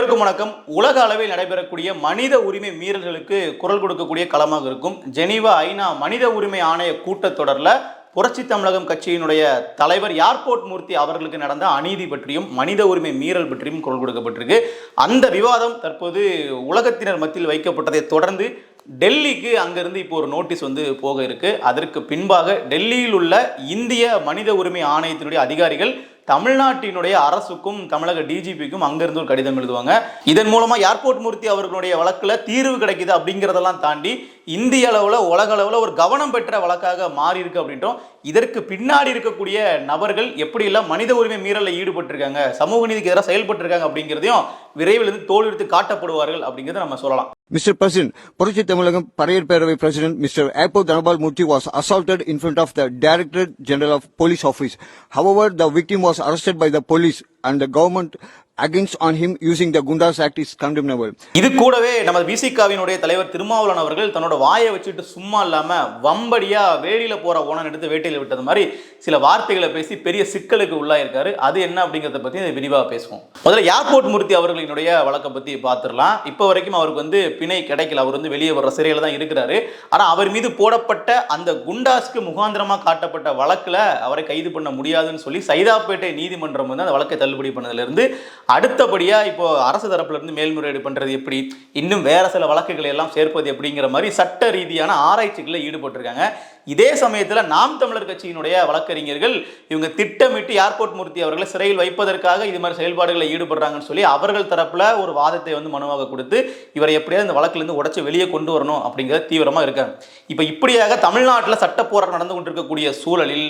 அனைவருக்கும் வணக்கம். உலக அளவில் நடைபெறக்கூடிய மனித உரிமை மீறல்களுக்கு குரல் கொடுக்கக்கூடிய களமாக இருக்கும் ஜெனீவா ஐநா மனித உரிமை ஆணைய கூட்டத்தொடரில் புரட்சி தமிழகம் கட்சியினுடைய தலைவர் ஏர்போர்ட் மூர்த்தி அவர்களுக்கு நடந்த அநீதி பற்றியும் மனித உரிமை மீறல் பற்றியும் குரல் கொடுக்கப்பட்டிருக்கு. அந்த விவாதம் தற்போது உலகத்தினர் மத்தியில் வைக்கப்பட்டதை தொடர்ந்து டெல்லிக்கு அங்கிருந்து இப்போ ஒரு நோட்டீஸ் வந்து போக இருக்கு. அதற்கு பின்பாக டெல்லியில் உள்ள இந்திய மனித உரிமை ஆணையத்தினுடைய அதிகாரிகள் தமிழ்நாட்டினுடைய அரசுக்கும் தமிழக டிஜிபிக்கும் அங்கிருந்து ஒரு கடிதம் எழுதுவாங்க இதன் மூலமா ஏர்போர்ட் மூர்த்தி அவர்களுடைய வழக்குல தீர்வு கிடைக்குது அப்படிங்கிறதெல்லாம் தாண்டி இந்திய அளவில் உலக அளவில் ஒரு கவனம் பெற்ற வழக்காக மாறி இருக்கு அப்படின்றோம் இதற்கு பின்னாடி இருக்கக்கூடிய நபர்கள் எப்படியெல்லாம் மனித உரிமை மீறலில் ஈடுபட்டிருக்காங்க சமூக நீதிக்கு எதிராக செயல்பட்டிருக்காங்க அப்படிங்கிறதையும் விரைவில் இருந்து தோல் காட்டப்படுவார்கள் அப்படிங்கிறத நம்ம சொல்லலாம் Mr. President, Puruchi Tamilagam Parade Peravai President Mr. Airport Dhanabal Murthy was assaulted in front of the Director General of Police Office. However, the victim was arrested by the police and the government against on him using the Goondas act is condemnable. இது கூடவே நம்ம விசிகாவினுடைய தலைவர் திருமாவளவன் அவர்கள் தன்னோட வாயை வச்சுட்டு சும்மா இல்லாமல் வம்படியா வேலியில போற ஓனன் எடுத்து வேட்டையில் விட்டது மாதிரி சில வார்த்தைகளை பேசி பெரிய சிக்கலுக்கு உள்ளாயிருக்காரு. அது என்ன அப்படிங்கறத பற்றி விரிவாக பேசுவோம். முதல்ல ஏர்போர்ட் மூர்த்தி அவர்களினுடைய வழக்கை பற்றி பார்த்துடலாம். இப்போ வரைக்கும் அவருக்கு வந்து பிணை கிடைக்கல. அவர் வந்து வெளியே வர்ற சிறையில் தான் இருக்கிறாரு. ஆனால் அவர் மீது போடப்பட்ட அந்த குண்டாஸ்க்கு முகாந்திரமா காட்டப்பட்ட வழக்கில் அவரை கைது பண்ண முடியாதுன்னு சொல்லி சைதாப்பேட்டை நீதிமன்றம் வந்து அந்த வழக்கை தள்ளுபடி பண்ணதுலேருந்து அடுத்தபடியாக இப்போது அரசு தரப்புலேருந்து மேல்முறையீடு பண்ணுறது எப்படி? இன்னும் வேறு சில வழக்குகளை எல்லாம் சேர்ப்பது எப்படிங்கிற மாதிரி சட்ட ரீதியான ஆராய்ச்சிகளில் ஈடுபட்டிருக்காங்க. இதே சமயத்தில் நாம் தமிழர் கட்சியினுடைய வழக்கறிஞர்கள் இவங்க திட்டமிட்டு ஏர்போர்ட் மூர்த்தி அவர்களை சிறையில் வைப்பதற்காக இது மாதிரி செயல்பாடுகளில் ஈடுபடுறாங்கன்னு சொல்லி அவர்கள் தரப்பில் ஒரு வாதத்தை வந்து மனுவாக கொடுத்து இவரை எப்படியாவது இந்த வழக்கிலிருந்து உடச்சி வெளியே கொண்டு வரணும் அப்படிங்கிறத தீவிரமாக இருக்காங்க. இப்போ இப்படியாக தமிழ்நாட்டில் சட்ட போராட்டம் நடந்து கொண்டிருக்கக்கூடிய சூழலில்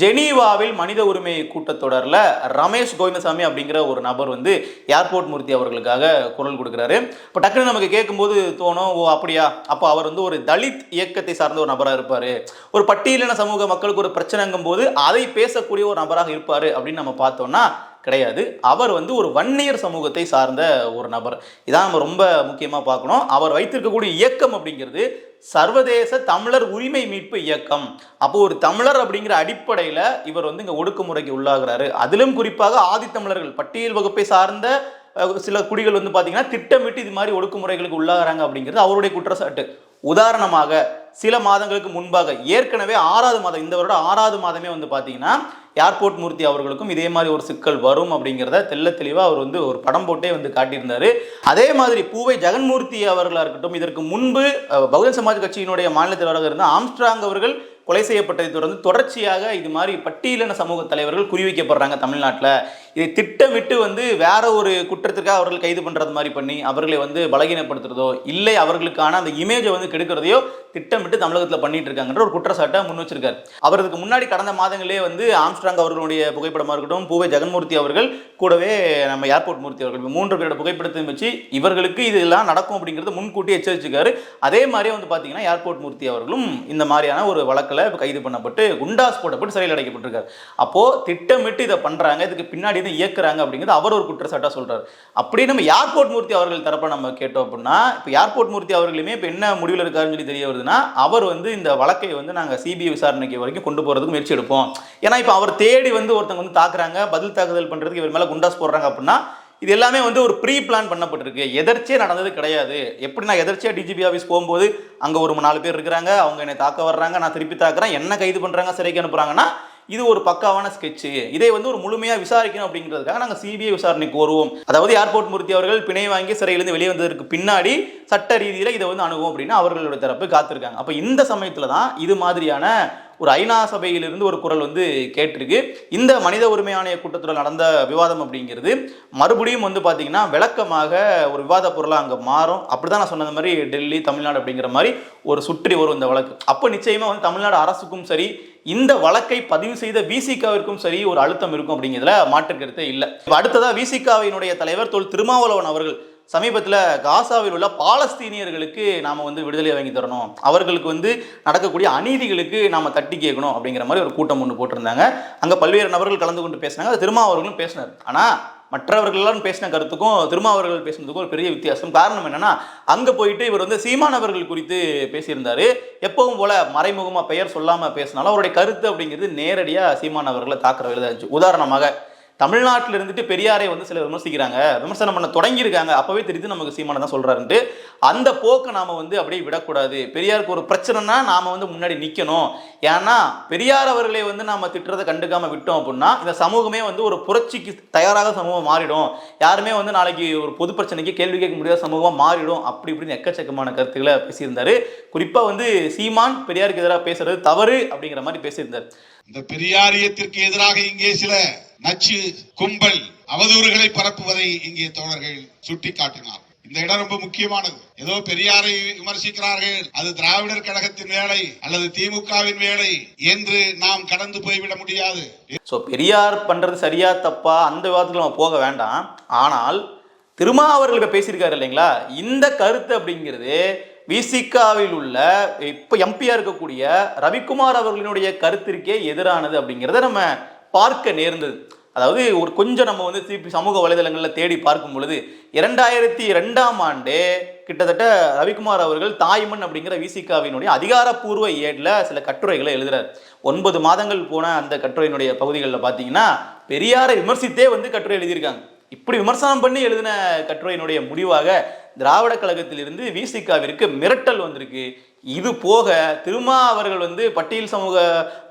ஜெனீவாவில் மனித உரிமை கூட்டத்தொடரில் ரமேஷ் கோவிந்த ரங்கசாமி அப்படிங்கிற ஒரு நபர் வந்து ஏர்போர்ட் மூர்த்தி அவர்களுக்காக குரல் கொடுக்குறாரு. இப்போ டக்குன்னு நமக்கு கேட்கும்போது தோணும் ஓ அப்படியா? அப்போ அவர் வந்து ஒரு தலித் இயக்கத்தை சார்ந்த ஒரு நபராக இருப்பார். ஒரு பட்டியலின சமூக மக்களுக்கு ஒரு பிரச்சனைங்கும் போது அதை பேசக்கூடிய ஒரு நபராக இருப்பார் அப்படின்னு நம்ம பார்த்தோம்னா கிடையாது. அவர் வந்து ஒரு வன்னியர் சமூகத்தை சார்ந்த ஒரு நபர். இதான் நம்ம ரொம்ப முக்கியமாக பார்க்கணும். அவர் வைத்திருக்கக்கூடிய இயக்கம் அப்படிங்கிறது சர்வதேச தமிழர் உரிமை மீட்பு இயக்கம். அப்போ ஒரு தமிழர் அப்படிங்கிற அடிப்படையில் இவர் வந்து இங்கே ஒடுக்குமுறைக்கு உள்ளாகிறாரு. அதிலும் குறிப்பாக ஆதித்தமிழர்கள் பட்டியல் வகுப்பை சார்ந்த சில குடிகள் வந்து பார்த்தீங்கன்னா திட்டமிட்டு இது மாதிரி ஒடுக்குமுறைகளுக்கு உள்ளாகிறாங்க அப்படிங்கிறது அவருடைய குற்றச்சாட்டு. உதாரணமாக சில மாதங்களுக்கு முன்பாக ஏற்கனவே ஆறாவது மாதம் இந்த வருடம் ஆறாவது மாதமே வந்து பார்த்தீங்கன்னா ஏர்போர்ட் மூர்த்தி அவர்களுக்கும் இதே மாதிரி ஒரு சிக்கல் வரும் அப்படிங்கிறத தெள்ள தெளிவாக அவர் வந்து ஒரு படம் போட்டே வந்து காட்டியிருந்தார். அதே மாதிரி பூவை ஜெகன்மூர்த்தி அவர்களாக இருக்கட்டும் இதற்கு முன்பு பகுஜன் சமாஜ் கட்சியினுடைய மாநில தலைவராக இருந்த ஆம்ஸ்ட்ராங் அவர்கள் கொலை செய்யப்பட்டதை தொடர்ந்து தொடர்ச்சியாக இது மாதிரி பட்டியலின சமூக தலைவர்கள் குறிவைக்கப்படுறாங்க தமிழ்நாட்டில். இதை திட்டமிட்டு வந்து வேற ஒரு குற்றத்திற்காக அவர்கள் கைது பண்ணுறது மாதிரி பண்ணி அவர்களை வந்து பலகீனப்படுத்துறதோ இல்லை அவர்களுக்கான அந்த இமேஜை வந்து கெடுக்கிறதையோ திட்டமிட்டு தமிழகத்தில் பண்ணிட்டு இருக்காங்கன்ற ஒரு குற்றச்சாட்டை முன் வச்சிருக்காரு. அவருக்கு முன்னாடி கடந்த மாதங்களே வந்து ஆம்ஸ்ட்ராங் அவர்களுடைய புகைப்படமாக இருக்கட்டும் பூவை ஜெகன்மூர்த்தி அவர்கள் கூடவே நம்ம ஏர்போர்ட் மூர்த்தி அவர்கள் மூன்று பேரோட புகைப்படத்தையும் வச்சு இவர்களுக்கு இதெல்லாம் நடக்கும் அப்படிங்கிறது முன்கூட்டி எச்சரிச்சிருக்காரு. அதே மாதிரியே வந்து பார்த்தீங்கன்னா ஏர்போர்ட் மூர்த்தி அவர்களும் இந்த மாதிரியான ஒரு வழக்கில் இப்போ கைது பண்ணப்பட்டு குண்டாஸ் போடப்பட்டு சிறையில் அடைக்கப்பட்டிருக்காரு. அப்போது திட்டமிட்டு இதை பண்றாங்க இதுக்கு பின்னாடி இதை இயக்குறாங்க அப்படிங்கிறது அவர் ஒரு குற்றச்சாட்டாக சொல்கிறார் அப்படி நம்ம ஏர்போர்ட் மூர்த்தி அவர்கள் தரப்ப நம்ம கேட்டோம் அப்படின்னா இப்போ ஏர்போர்ட் மூர்த்தி அவர்களுமே இப்போ என்ன முடிவில் இருக்காருன்னு சொல்லி தெரிய வருதுன்னா அவர் வந்து இந்த வழக்கை வந்து நாங்கள் சிபிஐ விசாரணைக்கு வரைக்கும் கொண்டு போகிறதுக்கு முயற்சி எடுப்போம். ஏன்னா இப்போ அவர் தேடி வந்து ஒருத்தவங்க வந்து தாக்குறாங்க பதில் தாக்குதல் பண்ணுறதுக்கு இவர் மேலே குண்டாஸ் போடுறாங்க அப்படின்னா இது எல்லாமே வந்து ஒரு ப்ரீ பிளான் பண்ணப்பட்டிருக்கு. எதர்ச்சியே நடந்தது கிடையாது. எப்படி நான் எதர்ச்சியாக டிஜிபி ஆஃபீஸ் போகும்போது அங்கே ஒரு நாலு பேர் இருக்கிறாங்க அவங்க என்னை தாக்க வர்றாங்க நான் திருப்பி தாக்குறேன் என்ன கைது பண்ணுறாங்க சிறைக்கு அனுப்புகிறாங்கன்னா இது ஒரு பக்காவான ஸ்கெட்சு இதை வந்து ஒரு முழுமையாக விசாரிக்கணும் அப்படிங்கிறதுக்காக நாங்கள் சிபிஐ விசாரணைக்கு வருவோம். அதாவது ஏர்போர்ட் மூர்த்தி அவர்கள் பிணை வாங்கி சிறையிலிருந்து வெளியே வந்ததற்கு பின்னாடி சட்ட ரீதியில் இதை வந்து அணுகும் அப்படின்னு அவர்களோட தரப்பு காத்திருக்காங்க. அப்போ இந்த சமயத்தில் தான் இது மாதிரியான ஒரு ஐநா சபையிலிருந்து ஒரு குரல் வந்து கேட்டிருக்கு. இந்த மனித உரிமை ஆணைய கூட்டத்தில் நடந்த விவாதம் அப்படிங்கிறது மறுபடியும் வந்து பார்த்தீங்கன்னா விளக்கமாக ஒரு விவாத பொருளாக அங்கே மாறும். அப்படி தான் நான் சொன்னது மாதிரி டெல்லி தமிழ்நாடு அப்படிங்கிற மாதிரி ஒரு சுற்றி வரும் இந்த வழக்கு. அப்போ நிச்சயமாக வந்து தமிழ்நாடு அரசுக்கும் சரி இந்த வழக்கை பதிவு செய்த விசிகாவிற்கும் சரி ஒரு அழுத்தம் இருக்கும் அப்படிங்கிறதுல மாற்று கருத்தே இல்லை. இப்ப அடுத்ததா விசிகாவினுடைய தலைவர் தொல் திருமாவளவன் அவர்கள் சமீபத்தில் காசாவில் உள்ள பாலஸ்தீனியர்களுக்கு நாம் வந்து விடுதலை வாங்கி தரணும். அவர்களுக்கு வந்து நடக்கக்கூடிய அநீதிகளுக்கு நாம் தட்டி கேட்கணும் அப்படிங்கிற மாதிரி ஒரு கூட்டம் ஒன்று போட்டிருந்தாங்க. அங்கே பல்வேறு நபர்கள் கலந்து கொண்டு பேசினாங்க. அது திருமாவர்களும் பேசினார். ஆனால் மற்றவர்கள்லாம் பேசின கருத்துக்கும் திருமாவர்கள் பேசுனதுக்கும் ஒரு பெரிய வித்தியாசம். காரணம் என்னன்னா அங்கே போயிட்டு இவர் வந்து சீமானவர்கள் குறித்து பேசியிருந்தாரு. எப்பவும் போல மறைமுகமாக பெயர் சொல்லாமல் பேசினாலும் அவருடைய கருத்து அப்படிங்கிறது நேரடியாக சீமானவர்களை தாக்குற தான் இருந்துச்சு. உதாரணமாக தமிழ்நாட்டில் இருந்துட்டு பெரியாரை வந்து சில விமர்சிக்கிறாங்க. விமர்சனம் பண்ண தொடங்கியிருக்காங்க. அப்போவே தெரியுது நமக்கு சீமானை தான் சொல்கிறாருன்ட்டு அந்த போக்கை நாம் வந்து அப்படியே விடக்கூடாது. பெரியாருக்கு ஒரு பிரச்சனைனா நாம் வந்து முன்னாடி நிற்கணும் ஏன்னா பெரியார் அவர்களை வந்து நாம திட்டுறதை கண்டுக்காம விட்டோம் அப்படின்னா இந்த சமூகமே வந்து ஒரு புரட்சிக்கு தயாராக சமூகம் மாறிடும். யாருமே வந்து நாளைக்கு ஒரு பொது பிரச்சனைக்கு கேள்வி கேட்க முடியாத சமூகமாக மாறிடும். அப்படி இப்படின்னு எக்கச்சக்கமான கருத்துக்களை பேசியிருந்தாரு. குறிப்பாக வந்து சீமான் பெரியாருக்கு எதிராக பேசுறது தவறு அப்படிங்கிற மாதிரி பேசியிருந்தார். இந்த பெரியாரியத்திற்கு எதிராக இங்கே சில நச்சு கும்பல் அவதூறுகளை பரப்புவதை இங்கே தோழர்கள் சுட்டிக்காட்டினார். இந்த இடம் ரொம்ப முக்கியமானது. ஏதோ பெரியாரை விமர்சிக்கிறார்கள். அது திராவிடர் கழகத்தின் வேலை அல்லது திமுகவின் வேலை என்று நாம் கடந்து போய்விட முடியாது. ஸோ பெரியார் பண்றது சரியா தப்பா அந்த விவாதத்துக்கு நம்ம போக வேண்டாம். ஆனால் திருமாவர்கள் இப்போ பேசியிருக்காரு இல்லைங்களா? இந்த கருத்து அப்படிங்கிறது விசிகாவில் உள்ள இப்போ எம்பியா இருக்கக்கூடிய ரவிக்குமார் அவர்களினுடைய கருத்திற்கே எதிரானது அப்படிங்கிறத நம்ம பார்க்க நேர்ந்தது. அதாவது ஒரு கொஞ்சம் நம்ம வந்து திருப்பி சமூக வலைதளங்களில் தேடி பார்க்கும் பொழுது இரண்டாயிரத்தி ரெண்டாம் ஆண்டு கிட்டத்தட்ட ரவிக்குமார் அவர்கள் தாய்மண் அப்படிங்கிற விசிகாவினுடைய அதிகாரப்பூர்வ ஏடில் சில கட்டுரைகளை எழுதுறார். ஒன்பது மாதங்கள் போன அந்த கட்டுரையினுடைய பகுதிகளில் பார்த்தீங்கன்னா பெரியாரை விமர்சித்தே வந்து கட்டுரை எழுதியிருக்காங்க. இப்படி விமர்சனம் பண்ணி எழுதின கட்டுரையினுடைய முடிவாக திராவிட கழகத்திலிருந்து விசிகாவிற்கு மிரட்டல் வந்திருக்கு. இது போக திருமா அவர்கள் வந்து பட்டியல் சமூக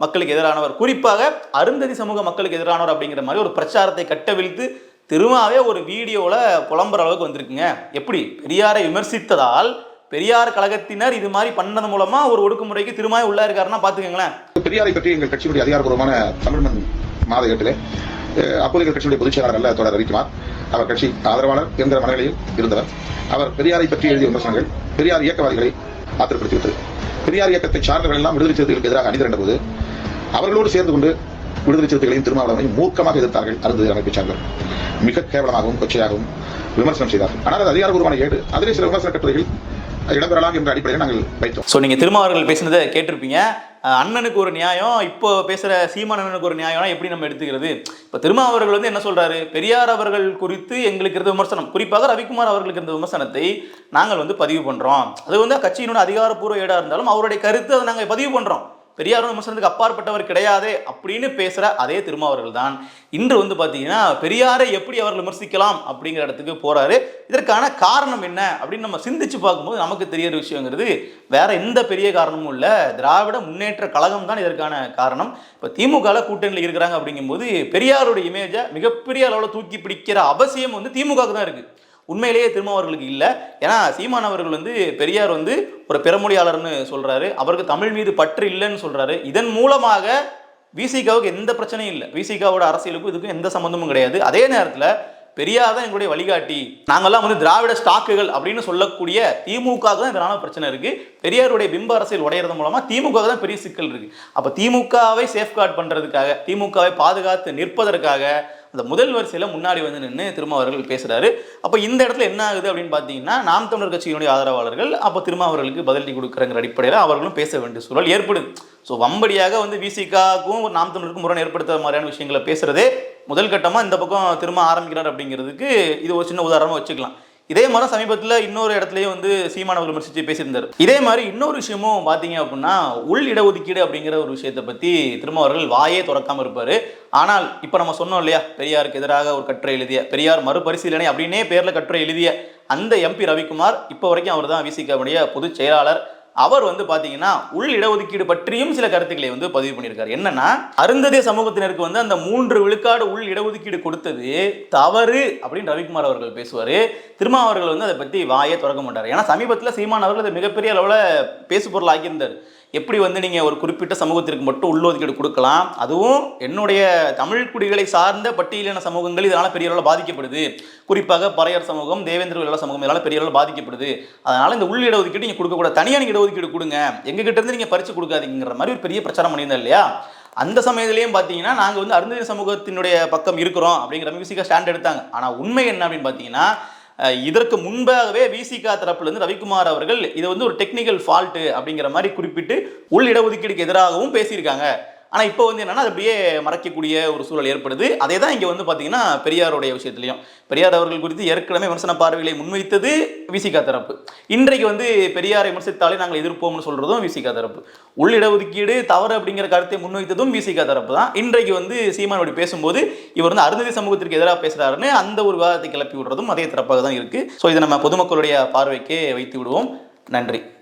மக்களுக்கு எதிரானவர். குறிப்பாக அருந்ததி சமூக மக்களுக்கு எதிரானவர் அப்படிங்கிற மாதிரி ஒரு பிரச்சாரத்தை கட்டவிழ்த்து திருமாவே ஒரு வீடியோவில் புலம்புற அளவுக்கு வந்திருக்குங்க. எப்படி? பெரியாரை விமர்சித்ததால் பெரியார் கழகத்தினர் இது மாதிரி பண்ணது மூலமா ஒரு ஒடுக்குமுறைக்கு திருமாய் உள்ளா இருக்காருன்னா பாத்துக்கோங்களேன் பெரியாரை பற்றி எங்கள் கட்சியுடைய அதிகாரப்பூர்வமான தமிழ் மாத ஏட்டிலே அப்போதைய கட்சியுடைய பொதுச் செயலாளர் அல்ல தொடர் ரவிக்குமார். அவர் கட்சி ஆதரவாளர் என்கிற மனநிலையில் இருந்தவர். அவர் பெரியாரை பற்றி எழுதிய விமர்சனங்கள் பெரியார் இயக்கவாதிகளை ஆத்திரப்படுத்திவிட்டது. பெரியார் இயக்கத்தை சார்ந்தவர்கள் எல்லாம் விடுதலை சிறுத்தைகளுக்கு எதிராக அணிதிரண்ட போது அவர்களோடு சேர்ந்து கொண்டு விடுதலை சிறுத்தைகளையும் திருமாவளவனையும் மூர்க்கமாக எதிர்த்தார்கள் அருந்து அமைப்பை சார்ந்தவர். மிக கேவலமாகவும் கொச்சையாகவும் விமர்சனம் செய்தார்கள். ஆனால் அது அதிகாரபூர்வமான ஏடு. அதிலே சில விமர்சன கட்டுரைகள் இடம்பெறலாம் என்ற அடிப்படையில் நாங்கள் வைத்தோம். ஸோ நீங்கள் திருமாவர்கள் பேசினதை கேட்டிருப்பீங்க. அண்ணனுக்கு ஒரு நியாயம் இப்போ பேசுகிற சீமான் அண்ணனுக்கு ஒரு நியாயம்னா எப்படி நம்ம எடுத்துக்கிறது? இப்போ திருமாவர்கள் வந்து என்ன சொல்கிறாரு பெரியார் அவர்கள் குறித்து எங்களுக்கு இருந்த விமர்சனம். குறிப்பாக ரவிக்குமார் அவர்களுக்கு இருந்த விமர்சனத்தை நாங்கள் வந்து பதிவு பண்ணுறோம் அது வந்து கட்சியினோட அதிகாரப்பூர்வ ஏடாக இருந்தாலும் அவருடைய கருத்து அதை நாங்கள் பதிவு பண்ணுறோம் பெரியார் விமர்சனத்துக்கு அப்பாற்பட்டவர் கிடையாதே அப்படின்னு பேசுகிற அதே திருமாவர்கள் தான் இன்று வந்து பார்த்தீங்கன்னா பெரியாரை எப்படி அவர் விமர்சிக்கலாம் அப்படிங்கிற இடத்துக்கு போகிறாரு இதற்கான காரணம் என்ன அப்படின்னு நம்ம சிந்திச்சு பார்க்கும்போது நமக்கு தெரியற விஷயங்கிறது வேற எந்த பெரிய காரணமும் இல்லை. திராவிட முன்னேற்ற கழகம் தான் இதற்கான காரணம். இப்போ திமுகவில் கூட்டணியில் இருக்கிறாங்க அப்படிங்கும்போது பெரியாருடைய இமேஜை மிகப்பெரிய அளவில் தூக்கி பிடிக்கிற அவசியம் வந்து திமுகவுக்கு தான் இருக்குது உண்மையிலேயே திருமாவர்களுக்கு இல்லை. ஏன்னா சீமான் அவர்கள் வந்து பெரியார் வந்து ஒரு பெருமொழியாளர்னு சொல்கிறாரு அவருக்கு தமிழ் மீது பற்று இல்லைன்னு சொல்கிறாரு இதன் மூலமாக விசிகாவுக்கு எந்த பிரச்சனையும் இல்லை. விசிகாவோட அரசியலுக்கும் இதுக்கும் எந்த சம்மந்தமும் கிடையாது. அதே நேரத்தில் பெரியார் தான் எங்களுடைய வழிகாட்டி. நாங்கள்லாம் வந்து திராவிட ஸ்டாக்குகள் அப்படின்னு சொல்லக்கூடிய திமுக தான் இதனால பிரச்சனை இருக்கு. பெரியாருடைய பிம்ப அரசியல் உடையறது மூலமா திமுக தான் பெரிய சிக்கல் இருக்கு. அப்போ திமுகவை சேஃப்கார்ட் பண்றதுக்காக திமுகவை பாதுகாத்து நிற்பதற்காக அந்த முதல் வரிசையில் முன்னாடி வந்து நின்று திருமாவர்கள் பேசுகிறாரு அப்போ இந்த இடத்துல என்ன ஆகுது அப்படின்னு பார்த்தீங்கன்னா நாம் தமிழர் கட்சியினுடைய ஆதரவாளர்கள் அப்போ திருமாவர்களுக்கு பதிலடி கொடுக்குறங்கிற அடிப்படையில் அவர்களும் பேச வேண்டிய சூழல் ஏற்படுது. ஸோ வம்படியாக வந்து விசிகாக்கும் நாம் தமிழருக்கும் முரண் ஏற்படுத்துற மாதிரியான விஷயங்களை பேசுகிறதே முதல் கட்டமாக இந்த பக்கம் திரும்ப ஆரம்பிக்கிறார் அப்படிங்கிறதுக்கு இது ஒரு சின்ன உதாரணமாக வச்சுக்கலாம். இதே மாதிரி சமீபத்தில் இன்னொரு இடத்துலயும் வந்து சீமானவர் விமர்சித்து பேசியிருந்தார். இதே மாதிரி இன்னொரு விஷயமும் பார்த்தீங்க அப்படின்னா உள் இடஒதுக்கீடு அப்படிங்கிற ஒரு விஷயத்தை பற்றி திரும்ப அவர்கள் வாயே திறக்காமல் இருப்பார். ஆனால் இப்போ நம்ம சொன்னோம் இல்லையா பெரியாருக்கு எதிராக ஒரு கட்டுரை எழுதிய பெரியார் மறுபரிசீலனை அப்படின்னே பேரில் கட்டுரை எழுதிய அந்த எம்பி ரவிக்குமார் இப்போ வரைக்கும் அவர் தான் விசிகாவுடைய பொதுச் செயலாளர். அவர் வந்து பார்த்தீங்கன்னா உள் இடஒதுக்கீடு பற்றியும் சில கருத்துக்களை வந்து பதிவு பண்ணியிருக்காரு. என்னன்னா அருந்ததே சமூகத்தினருக்கு வந்து அந்த மூன்று விழுக்காடு உள் இடஒதுக்கீடு கொடுத்தது தவறு அப்படின்னு ரவிக்குமார் அவர்கள் பேசுவார். திருமா அவர்கள் வந்து அதை பற்றி வாயே திறக்க மாட்டார். ஏன்னா சமீபத்தில் சீமான் அவர்கள் அதை மிகப்பெரிய அளவில் பேசு பொருள் ஆக்கியிருந்தார் எப்படி வந்து நீங்கள் ஒரு குறிப்பிட்ட சமூகத்திற்கு மட்டும் உள்ளொதுக்கீடு கொடுக்கலாம்? அதுவும் என்னுடைய தமிழ் குடிகளை சார்ந்த பட்டியலின சமூகங்கள் இதனால் பெரிய அளவில் பாதிக்கப்படுது. குறிப்பாக பறையர் சமூகம் தேவேந்திர உள்ள சமூகம் இதனால் பெரிய அளவில் பாதிக்கப்படுது. அதனால் இந்த உள் இடஒதுக்கீடு நீங்கள் கொடுக்கக்கூடாது தனியாக நீங்கள் இடஒதுக்கீடு கொடுங்க. எங்ககிட்ட இருந்து நீங்கள் பறித்து கொடுக்காதீங்கிற மாதிரி ஒரு பெரிய பிரச்சாரம் பண்ணியிருந்தேன் இல்லையா? அந்த சமயத்திலையும் பார்த்தீங்கன்னா நாங்கள் வந்து அருந்ததி சமூகத்தினுடைய பக்கம் இருக்கிறோம் அப்படிங்கிற மியூசிக்காக ஸ்டாண்ட் எடுத்தாங்க. ஆனால் உண்மை என்ன அப்படின்னு பார்த்தீங்கன்னா இதற்கு முன்பாகவே விசிகா தரப்புலேருந்து ரவிக்குமார் அவர்கள் இது வந்து ஒரு டெக்னிக்கல் ஃபால்ட்டு அப்படிங்கிற மாதிரி குறிப்பிட்டு உள் இடஒதுக்கீடுக்கு எதிராகவும் பேசியிருக்காங்க. ஆனா இப்போ வந்து என்னன்னா அது அப்படியே மறைக்கக்கூடிய ஒரு சூழல் ஏற்படுது. அதே தான் இங்க வந்து பாத்தீங்கன்னா பெரியாருடைய விஷயத்திலையும். பெரியார் அவர்கள் குறித்து ஏற்கனவே விமர்சன பார்வைகளை முன்வைத்தது விசிகா தரப்பு. இன்றைக்கு வந்து பெரியாரை விமர்சித்தாலே நாங்கள் எதிர்ப்போம்னு சொல்றதும் விசிகா தரப்பு. உள்ளிடஒதுக்கீடு தவறு அப்படிங்கிற கருத்தை முன்வைத்ததும் விசிகா தரப்பு தான். இன்றைக்கு வந்து சீமான் அப்படி பேசும்போது இவர் வந்து அருந்ததி சமூகத்திற்கு எதிராக பேசுறாருன்னு அந்த ஒரு விவாதத்தை கிளப்பி விடுறதும் அதே தரப்பாக தான் இருக்கு. ஸோ இதை நம்ம பொதுமக்களுடைய பார்வைக்கே வைத்து விடுவோம். நன்றி.